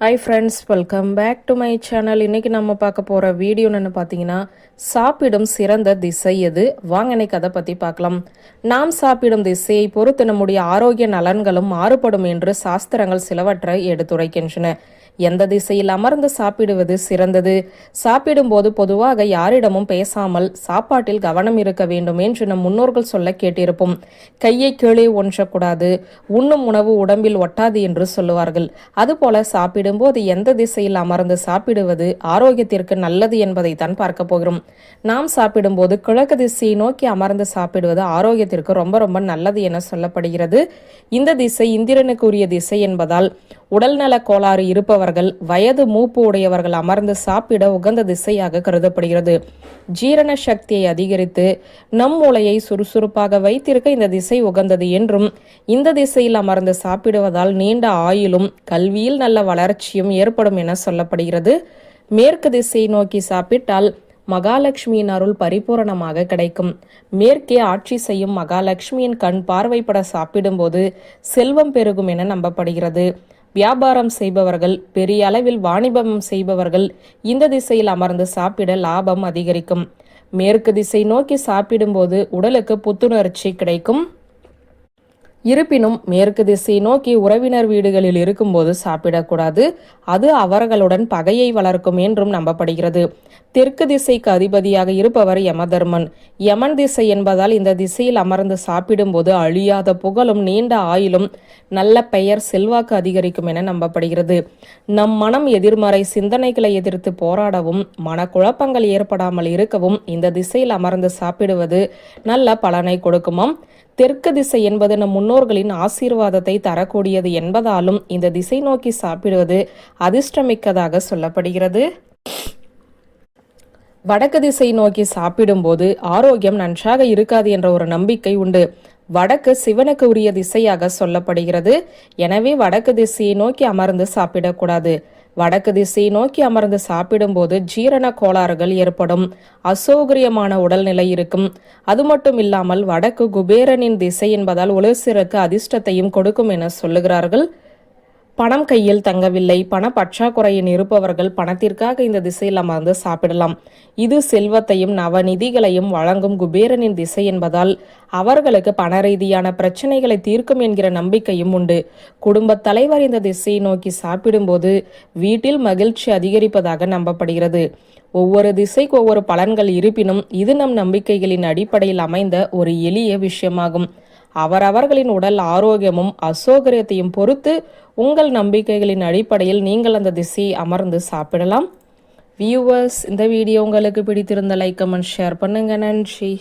Hi friends welcome back to my channel இன்னைக்கு நம்ம பார்க்க போகிற வீடியோ பார்த்தீங்கன்னா சாப்பிடும் சிறந்த திசை எது? வாங்க இன்னைக்கு அதை பற்றி பார்க்கலாம். நாம் சாப்பிடும் திசையை பொறுத்து நம்முடைய ஆரோக்கிய நலன்களும் மாறுபடும் என்று சாஸ்திரங்கள் சிலவற்றை எடுத்துரைக்கின்றன. எந்த திசையில் அமர்ந்து சாப்பிடுவது சிறந்தது? சாப்பிடும்போது பொதுவாக யாரிடமும் பேசாமல் சாப்பாட்டில் கவனம் இருக்க வேண்டும் என்று நம் முன்னோர்கள் சொல்ல கேட்டிருப்போம். கையை கீழே ஒன்றக்கூடாது உண்ணும் உணவு உடம்பில் ஒட்டாது என்று சொல்லுவார்கள். அதுபோல சாப்பிடும்போது எந்த திசையில் அமர்ந்து சாப்பிடுவது ஆரோக்கியத்திற்கு நல்லது என்பதை தான் பார்க்க போகிறோம். நாம் சாப்பிடும்போது கிழக்கு திசையை நோக்கி அமர்ந்து சாப்பிடுவது ஆரோக்கியத்திற்கு ரொம்ப ரொம்ப நல்லது என சொல்லப்படுகிறது. இந்த திசை இந்திரனுக்குரிய திசை என்பதால் உடல்நல கோளாறு உடையவர்கள் வயது மூப்பு உடையவர்கள் அமர்ந்து சாப்பிட உகந்த திசையாக கருதப்படுகிறது. ஜீரண சக்தியை அதிகரித்து நம் மூளையை சுறுசுறுப்பாக வைத்திருக்க இந்த திசை உகந்தது என்றும் இந்த திசையில் அமர்ந்து சாப்பிடுவதால் நீண்ட ஆயுளும் கல்வியில் நல்ல வளர்ச்சியும் ஏற்படும் என சொல்லப்படுகிறது. மேற்கு திசையை நோக்கி சாப்பிட்டால் மகாலட்சுமியின் அருள் பரிபூரணமாக கிடைக்கும். மேற்கே ஆட்சி செய்யும் மகாலட்சுமியின் கண் பார்வைப்பட சாப்பிடும்போது செல்வம் பெருகும் என நம்பப்படுகிறது. வியாபாரம் செய்பவர்கள் பெரிய அளவில் வாணிபம் செய்பவர்கள் இந்த திசையில் அமர்ந்து சாப்பிட லாபம் அதிகரிக்கும். மேற்கு திசை நோக்கி சாப்பிடும்போது உடலுக்கு புத்துணர்ச்சி கிடைக்கும். இருப்பினும் மேற்கு திசை நோக்கி உறவினர் வீடுகளில் இருக்கும்போது சாப்பிடக்கூடாது. அது அவர்களுடன் பகையை வளர்க்கும் என்றும் நம்பப்படுகிறது. தெற்கு திசைக்கு அதிபதியாக இருப்பவர் யமதர்மன். யமன் திசை என்பதால் இந்த திசையில் அமர்ந்து சாப்பிடும்போது அழியாத புகழும் நீண்ட ஆயுளும் நல்ல பெயர் செல்வாக்கு அதிகரிக்கும் என நம்பப்படுகிறது. நம் மனம் எதிர்மறை சிந்தனைகளை எதிர்த்து போராடவும் மனக்குழப்பங்கள் ஏற்படாமல் இருக்கவும் இந்த திசையில் அமர்ந்து சாப்பிடுவது நல்ல பலனை கொடுக்குமாம். தெற்கு திசை என்பது நம் முன்னோர்களின் ஆசீர்வாதத்தை தரக்கூடியது என்பதாலும் இந்த திசை நோக்கி சாப்பிடுவது அதிர்ஷ்டமிக்கதாக சொல்லப்படுகிறது. வடக்கு திசை நோக்கி சாப்பிடும்போது ஆரோக்கியம் நன்றாக இருக்காது என்ற ஒரு நம்பிக்கை உண்டு. வடக்கு சிவனுக்கு உரிய திசையாக சொல்லப்படுகிறது. எனவே வடக்கு திசையை நோக்கி அமர்ந்து சாப்பிடக்கூடாது. வடக்கு திசையை நோக்கி அமர்ந்து சாப்பிடும்போது ஜீரண கோளாறுகள் ஏற்படும். அசௌகரியமான உடல்நிலை இருக்கும். அது மட்டும் இல்லாமல் வடக்கு குபேரனின் திசை என்பதால் உலசிறக்கு அதிர்ஷ்டத்தையும் கொடுக்கும் என சொல்லுகிறார்கள். பணம் கையில் தங்கவில்லை. பண பற்றாக்குறையின் இருப்பவர்கள் பணத்திற்காக இந்த திசையில் அமர்ந்து சாப்பிடலாம். இது செல்வத்தையும் நவநிதிகளையும் வழங்கும் குபேரனின் திசை என்பதால் அவர்களுக்கு பண ரீதியான பிரச்சனைகளை தீர்க்கும் என்கிற நம்பிக்கையும் உண்டு. குடும்ப தலைவர் இந்த திசையை நோக்கி சாப்பிடும்போது வீட்டில் மகிழ்ச்சி அதிகரிப்பதாக நம்பப்படுகிறது. ஒவ்வொரு திசைக்கு ஒவ்வொரு பலன்கள் இருப்பினும் இது நம் நம்பிக்கைகளின் அடிப்படையில் அமைந்த ஒரு எளிய விஷயமாகும். அவரவர்களின் உடல் ஆரோக்கியமும் அசௌகரியத்தையும் பொறுத்து உங்கள் நம்பிக்கைகளின் அடிப்படையில் நீங்கள் அந்த திசையை அமர்ந்து சாப்பிடலாம். வியூவர்ஸ் இந்த வீடியோ உங்களுக்கு பிடித்திருந்த லைக் கமெண்ட் ஷேர் பண்ணுங்கள் நன்றி.